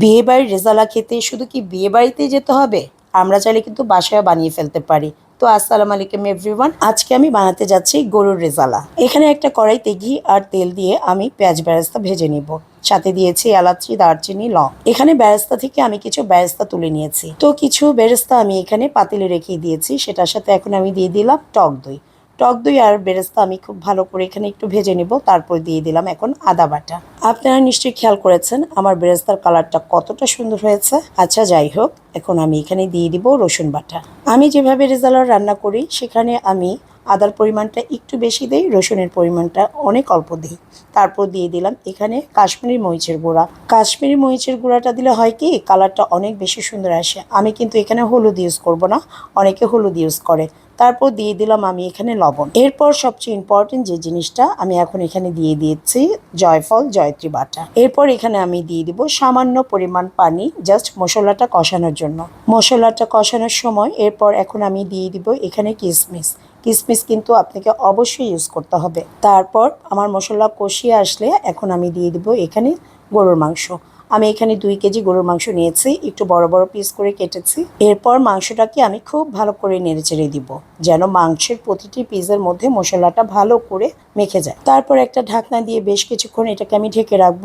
বিয়ে বাড়ির রেজালা খেতে শুধু কি বিয়ে বাড়িতেই যেতে হবে? আমরা চাইলে কিন্তু বাসায় বানিয়ে ফেলতে পারি। তো আসসালামু আলাইকুম এভরিওয়ান আজকে আমি বানাতে যাচ্ছি গরুর রেজালা। এখানে একটা কড়াইতে ঘি আর তেল দিয়ে আমি পেঁয়াজ বেরেস্তা ভেজে নিব। সাথে দিয়েছি এলাচি, দারচিনি, লং। এখানে বেরেস্তা থেকে আমি কিছু বেরেস্তা তুলে নিয়েছি। তো কিছু বেরেস্তা আমি এখানে পাতিলে রেখে দিয়েছি। সেটার সাথে এখন আমি দিয়ে দিলাম টক দই। টক দই আর বেরেস্তা আমি খুব ভালো করে এখানে একটু ভেজে নেব, তারপর দিয়ে দিলাম এখন আদা বাটা। আপনারা নিশ্চয়ই খেয়াল করেছেন, আমার বেরেস্তার কালারটা কতটা সুন্দর হয়েছে। আচ্ছা যাই হোক, এখন আমি এখানে দিয়ে দিব রসুন বাটা। আমি যেভাবে রেজালার রান্না করি, সেখানে আমি আদার পরিমাণটা একটু বেশি দেই, রসুনের পরিমাণটা অনেক অল্প দিই। তারপর দিয়ে দিলাম এখানে কাশ্মীরি মরিচের গুঁড়া। কাশ্মীরি মরিচের গুঁড়াটা দিলে হয় কি, কালারটা অনেক বেশি সুন্দর আসে। আমি কিন্তু এখানে হলুদ ইউজ করব না, অনেকে হলুদ ইউজ করে। তারপর দিয়ে দিলাম আমি এখানে লবণ। এরপর সবচেয়ে ইম্পর্টেন্ট যে জিনিসটা আমি এখন এখানে দিয়ে দিয়েছি জয়ফল, জয়ত্রী বাটা। এরপর এখানে আমি দিয়ে দিব সামান্য পরিমাণ পানি জাস্ট মশলাটা কষানোর জন্য। মশলাটা কষানোর সময় এরপর এখন আমি দিয়ে দিব এখানে কিশমিশ কিসমিস কিন্তু আপনাকে অবশ্যই ইউজ করতে হবে। তারপর আমার মশলা কষিয়ে আসলে এখন আমি দিয়ে দিব এখানে গরুর মাংস। আমি এখানে দুই কেজি গরুর মাংস নিয়েছি, একটু বড় বড় পিস করে কেটেছি। এরপর মাংসটাকে আমি খুব ভালো করে নেড়ে চেড়ে দিব, যেন মাংসের প্রতিটি পিসের মধ্যে মশলাটা ভালো করে মেখে যায়। তারপর একটা ঢাকনা দিয়ে বেশ কিছুক্ষণ এটাকে আমি ঢেকে রাখব।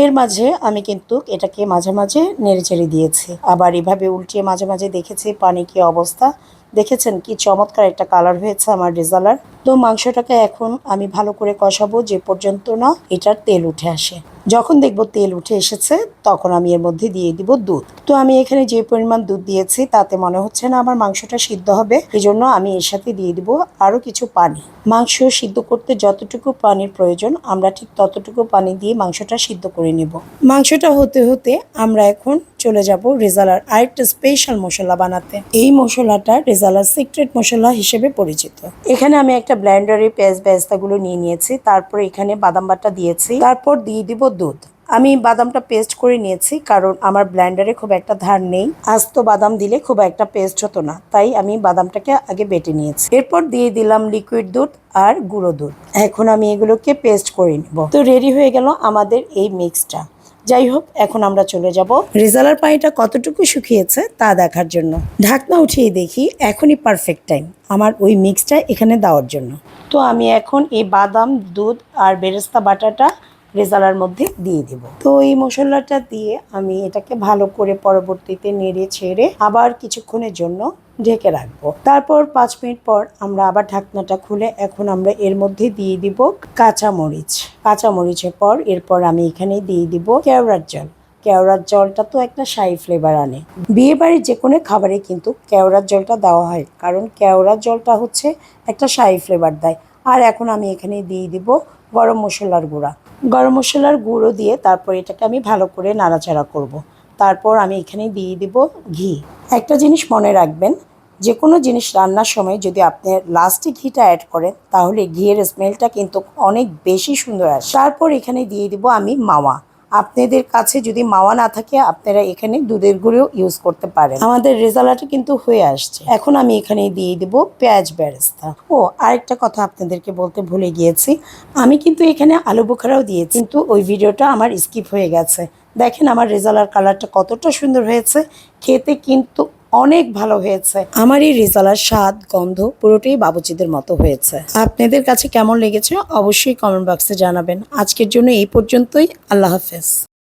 এর মাঝে আমি কিন্তু এটাকে মাঝে মাঝে নেড়ে চেড়ে দিয়েছি। আবার এভাবে উল্টিয়ে মাঝে মাঝে দেখেছি পানি কি অবস্থা। দেখেছেন কি চমৎকার একটা কালার হয়েছে আমার রেজালার। তো মাংসটাকে এখন আমি ভালো করে কষাবো, যে পর্যন্ত না এটার তেল উঠে আসে। যখন দেখব তেল উঠে এসেছে, তখন আমি এর মধ্যে দিয়ে দিব দুধ। তো আমি এখানে যে পরিমাণ দুধ দিয়েছি, তাতে মনে হচ্ছে না আমার মাংসটা সিদ্ধ হবে এই জন্য আমি এর সাথে দিয়ে দিব আরও কিছু পানি। মাংস সিদ্ধ করতে যতটুকু পানির প্রয়োজন, আমরা ঠিক ততটুকু পানি দিয়ে মাংসটা সিদ্ধ করে নেব। মাংসটা হতে হতে আমরা এখন চলে যাব রেজালার আরেকটা স্পেশাল মশলা বানাতে। এই মশলাটা রেজালার সিক্রেট মশলা হিসেবে পরিচিত। এখানে আমি একটা ব্লেন্ডারে পেঁয়াজ বেস্তাগুলো নিয়ে নিয়েছি, তারপর এখানে বাদাম বাটা দিয়েছি, তারপর দিয়ে দিব দুধ। আমি বাদামটা পেস্ট করে নিয়েছি, কারণ আমার ব্লেন্ডারে খুব একটা ধার নেই। আস্ত বাদাম দিলে খুব একটা পেস্ট হতো না, তাই আমি বাদামটাকে আগে বেটে নিয়েছি। এরপর দিয়ে দিলাম লিকুইড দুধ আর গুঁড়ো দুধ। এখন আমি এগুলোকে পেস্ট করে নেব। তো রেডি হয়ে গেল আমাদের এই মিক্সটা যাই হোক এখন আমরা চলে যাব। রেজালার পানিটা কতটুকু শুকিয়েছে তা দেখার জন্য। ঢাকনা উঠিয়ে দেখি এখনই পারফেক্ট টাইম আমার ওই মিক্সটা এখানে দেওয়ার জন্য। তো আমি এখন এই বাদাম দুধ আর বেরেস্তা বাটাটা রেজালার মধ্যে দিয়ে দেব। তো এই মশলাটা দিয়ে আমি এটাকে ভালো করে পরবর্তীতে নেড়ে ছেড়ে আবার কিছুক্ষণের জন্য ঢেকে রাখব। তারপর পাঁচ মিনিট পর আমরা আবার ঢাকনাটা খুলে এখন আমরা এর মধ্যে দিয়ে দিব কাঁচা মরিচ কাঁচা মরিচের পর এরপর আমি এখানে দিয়ে দিব কেওড়ার জল। কেওড়ার জলটা তো একটা শাহি ফ্লেভার আনে। বিয়ে বাড়ির যে কোনো খাবারে কিন্তু কেওড়ার জলটা দেওয়া হয়, কারণ কেওড়ার জলটা হচ্ছে একটা শাহি ফ্লেভার দেয়। আর এখন আমি এখানে দিয়ে দিব গরম মশলার গুঁড়া। গরম মশলার গুঁড়ো দিয়ে তারপর এটাকে আমি ভালো করে নাড়াচাড়া করব। তারপর আমি এখানে দিয়ে দিব ঘি। একটা জিনিস মনে রাখবেন যে কোনো জিনিস রান্নার সময় যদি আপনি লাস্টে ঘিটা অ্যাড করেন, তাহলে ঘিয়ের স্মেলটা কিন্তু অনেক বেশি সুন্দর আসে। তারপর এখানে দিয়ে দিব আমি মাওয়া। আপনাদের কাছে যদি মাওয়া না থাকে, আপনারা এখানে দুধের গুঁড়ো ইউজ করতে পারেন। আমাদের রেজাল্টটা কিন্তু হয়ে আসছে। এখন আমি এখানে দিয়ে দেব পেঁয়াজ ব্যারেস্তা ও, আরেকটা কথা আপনাদেরকে বলতে ভুলে গিয়েছি। আমি কিন্তু এখানে আলু বোখারাও দিয়েছি, কিন্তু ওই ভিডিওটা আমার স্কিপ হয়ে গেছে। দেখেন আমার রেজালার কালারটা কতটা সুন্দর হয়েছে। খেতে কিন্তু অনেক ভালো হয়েছে। আমার এই রেজালার স্বাদ, গন্ধ পুরোটাই বাবুজিদের মতো হয়েছে। আপনাদের কাছে কেমন লেগেছে অবশ্যই কমেন্ট বক্সে জানাবেন। আজকের জন্য এই পর্যন্তই। আল্লাহ হাফেজ।